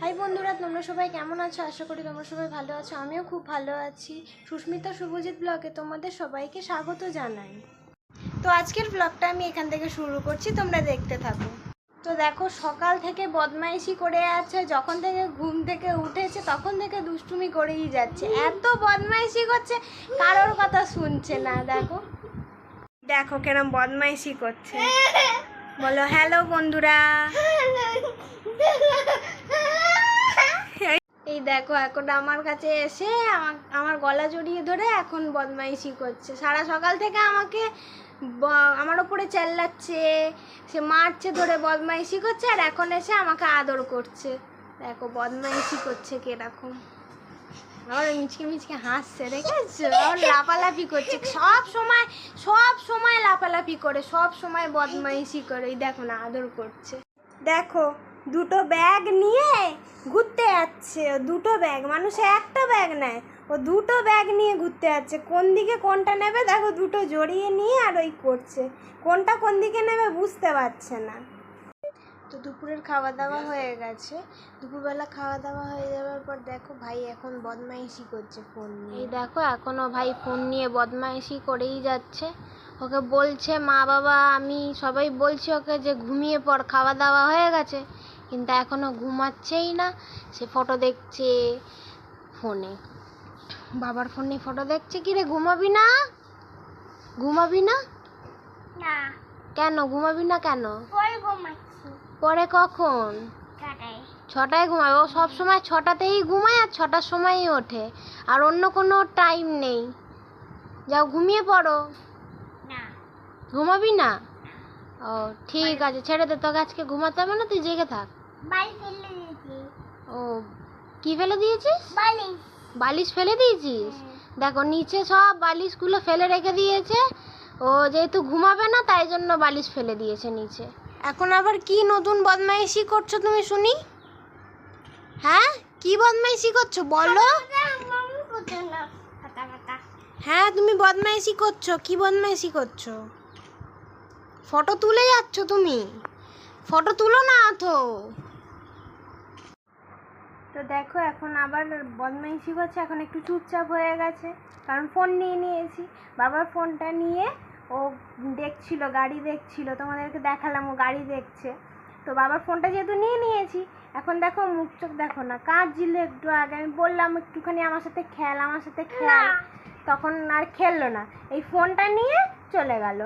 High বন্ধুরা, তোমরা সবাই কেমন আছো? আশা করি তোমরা সবাই ভালো আছো। আমিও খুব ভালো আছি। সুস্মিতা শুভজিৎ ব্লগে তোমাদের সবাইকে স্বাগত জানাই। তো আজকের ব্লগটা আমি এখান থেকে শুরু করছি, তোমরা দেখতে থাকো। তো দেখো, সকাল থেকে বদমাইশি করে আছে, যখন থেকে ঘুম থেকে উঠেছে, তখন থেকে দুষ্টুমি করেই যাচ্ছে। এত বদমাইশি করছে, কারোর কথা শুনছে না, দেখো। দেখো কেরম বদমাইশি করছে। বলো হ্যালো বন্ধুরা। দেখো, এখন আমার কাছে এসে আমার আমার গলা জড়িয়ে ধরে এখন বদমাইশি করছে। সারা সকাল থেকে আমাকে আমার ওপরে চেল্লাচ্ছে, সে মারছে, ধরে বদমাইশি করছে, আর এখন এসে আমাকে আদর করছে। দেখো, বদমাইশি করছে কীরকম। আবার মিচকে মিচকে হাসছে, দেখেছ? আবার লাফালাফি করছে। সব সময় সব সময় লাফালাফি করে, সব সময় বদমাইশি করে। দেখো না, আদর করছে। দেখো, দুটো ব্যাগ নিয়ে যাচ্ছে দুটো ব্যাগ মানুষ একটা ব্যাগ নেয়। ও দুটো ব্যাগ নিয়ে ঘুরতে যাচ্ছে। কোন দিকে কোনটা নেবে দেখো দুটো জড়িয়ে নিয়ে আর ওই করছে। কোনটা কোন দিকে নেবে বুঝতে পারছে না। তো দুপুরের খাওয়া দাওয়া হয়ে গেছে। দুপুরবেলা খাওয়া দাওয়া হয়ে যাওয়ার পর দেখো ভাই এখন বদমাইশি করছে ফোন নিয়ে। এই দেখো এখনও ভাই ফোন নিয়ে বদমাইশি করেই যাচ্ছে। ওকে বলছে মা বাবা আমি সবাই বলছি ওকে যে ঘুমিয়ে পড় খাওয়া দাওয়া হয়ে গেছে। কিন্তু এখনও ঘুমাচ্ছেই না। সে ফটো দেখছে ফোনে বাবার ফোনে ফটো দেখছে? কি রে ঘুমাবি না? ঘুমাবি না? না। কেন? ঘুমাবি না কেন? পরে ঘুমাচ্ছি। পরে কখন? ছটায়। ঘুমায় ও সব সময় ছটাতেই ঘুমায় আর ছটার সময়ই ওঠে। আর অন্য কোনো টাইম নেই। যাও ঘুমিয়ে পড়ো। না। ঘুমাবি না? ও ঠিক আছে ছেড়ে দে তোকে আজকে ঘুমাতে হবে না তুই জেগে থাক। ও কি ফেলে দিয়েছিস? বালিশ। ফেলে দিয়েছিস? দেখো নিচে সব বালিশগুলো ফেলে রেখে দিয়েছে। ও যেহেতু ঘুমাবে না তাই জন্য বালিশ ফেলে দিয়েছে নিচে। এখন আবার কি নতুন বদমাইশি করছ তুমি শুনি? হ্যাঁ? কি বদমাইশি করছ বলো। হ্যাঁ তুমি বদমাইশি করছ কি বদমাইশি করছ? ফটো তুলে যাচ্ছ তুমি? ফটো তুলো না তো তো দেখো এখন আবার বদমাইশি করছে এখন একটু চুপচাপ হয়ে গেছে। কারণ ফোন নিয়ে নিয়েছি। বাবার ফোনটা নিয়ে ও দেখছিল গাড়ি দেখছিল তোমাদেরকে দেখালাম ও গাড়ি দেখছে। তো বাবার ফোনটা যেহেতু নিয়ে নিয়েছি এখন দেখো মুখ চোখ দেখো না কাঁদছিল একটু আগে আমি বললাম একটুখানি আমার সাথে খেল আমার সাথে খেল। তখন আর খেললো না। এই ফোনটা নিয়ে চলে গেল।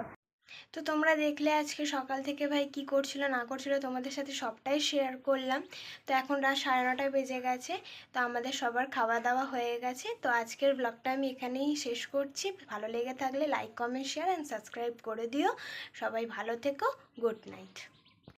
তো তোমরা দেখলে আজকে সকাল থেকে ভাই কি করছিল, না করছিল তোমাদের সাথে সবটাই শেয়ার করলাম। তো এখন রাত সাড়ে নটায় বেজে গেছে, তো আমাদের সবার খাওয়া দাওয়া হয়ে গেছে। তো আজকের ব্লগটা আমি এখানেই শেষ করছি। ভালো লেগে থাকলে like comment share and subscribe করে দিও। সবাই ভালো থেকো গুড নাইট